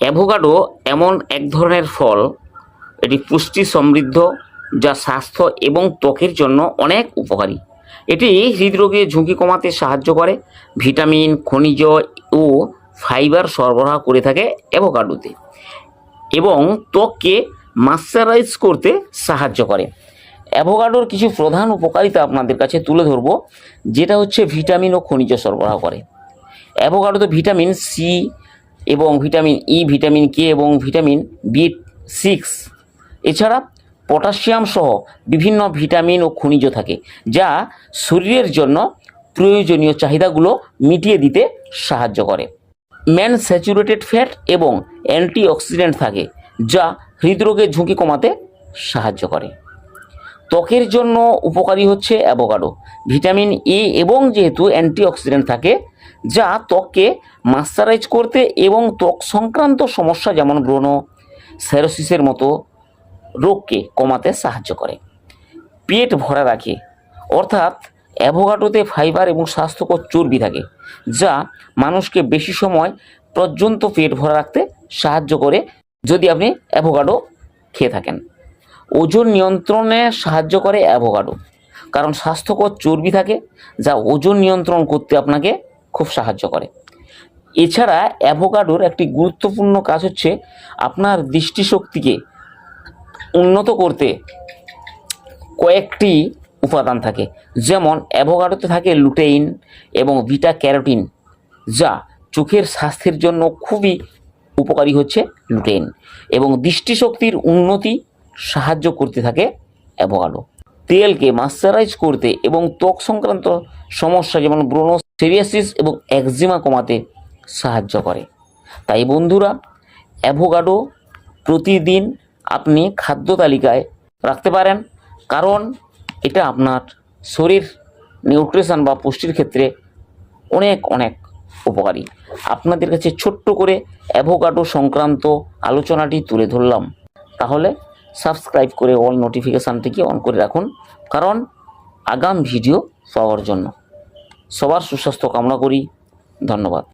Avocado এমন এক ধরনের ফল, এটি পুষ্টি সমৃদ্ধ, যা স্বাস্থ্য এবং ত্বকের জন্য অনেক উপকারী। এটি হৃদরোগের ঝুঁকি কমাতে সাহায্য করে, ভিটামিন, খনিজ ও ফাইবার সরবরাহ করে থাকে অ্যাভোকাডোতে এবং ত্বককে মাশ্চারাইজ করতে সাহায্য করে। অ্যাভোকাডোর কিছু প্রধান উপকারিতা আপনাদের কাছে তুলে ধরব, যেটা হচ্ছে ভিটামিন ও খনিজ সরবরাহ করে। অ্যাভোকাডোতে ভিটামিন সি এবং ভিটামিন ই ভিটামিন কে এবং ভিটামিন বি সিক্স এছাড়া পটাশিয়াম সহ বিভিন্ন ভিটামিন ও খনিজ থাকে, যা শরীরের জন্য প্রয়োজনীয় চাহিদাগুলো মিটিয়ে দিতে সাহায্য করে। ম্যান স্যাচুরেটেড ফ্যাট এবং অ্যান্টিঅক্সিডেন্ট থাকে, যা হৃদরোগের ঝুঁকি কমাতে সাহায্য করে। ত্বকের জন্য উপকারী হচ্ছে অ্যাভোকাডো। ভিটামিন এ এবং যেহেতু অ্যান্টিঅক্সিডেন্ট থাকে, যা ত্বককে মাশ্চারাইজ করতে এবং ত্বক সংক্রান্ত সমস্যা যেমন ব্রণ স্যারোসিসের মতো রোগকে কমাতে সাহায্য করে। পেট ভরা রাখে, অর্থাৎ অ্যাভোকাডোতে ফাইবার এবং স্বাস্থ্যকর চর্বি থাকে, যা মানুষকে বেশি সময় পর্যন্ত পেট ভরা রাখতে সাহায্য করে যদি আপনি অ্যাভোকাডো খেয়ে থাকেন। ওজন নিয়ন্ত্রণে সাহায্য করে অ্যাভোকাডো। কারণ স্বাস্থ্যকর চর্বি থাকে যা ওজন নিয়ন্ত্রণ করতে আপনাকে খুব সাহায্য করে। এছাড়া অ্যাভোকাডোর একটি গুরুত্বপূর্ণ কাজ হচ্ছে আপনার দৃষ্টিশক্তিকে উন্নত করতে কয়েকটি উপাদান থাকে। যেমন অ্যাভোকাডোতে থাকে লুটেইন এবং বিটা ক্যারোটিন যা চোখের স্বাস্থ্যের জন্য খুবই উপকারী হচ্ছে লুটেইন। এবং দৃষ্টিশক্তির উন্নতি সাহায্য করতে থাকে অ্যাভোকাডো তেলকে মাশ্চারাইজ করতে এবং ত্বক সংক্রান্ত সমস্যা যেমন ব্রণ সেরিয়াসিস এবং একজিমা কমাতে সাহায্য করে। তাই বন্ধুরা অ্যাভোকাডো প্রতিদিন আপনি খাদ্য তালিকায় রাখতে পারেন কারণ এটা আপনার শরীর নিউট্রিশন বা পুষ্টির ক্ষেত্রে অনেক অনেক উপকারী। আপনাদের কাছে ছোট্ট করে অ্যাভোকাডো সংক্রান্ত আলোচনাটি তুলে ধরলাম। তাহলে সাবস্ক্রাইব করে অল নোটিফিকেশানটিকে অন করে রাখুন। কারণ আগাম ভিডিও পাওয়ার জন্য। সবার সুস্বাস্থ্য কামনা করি। ধন্যবাদ।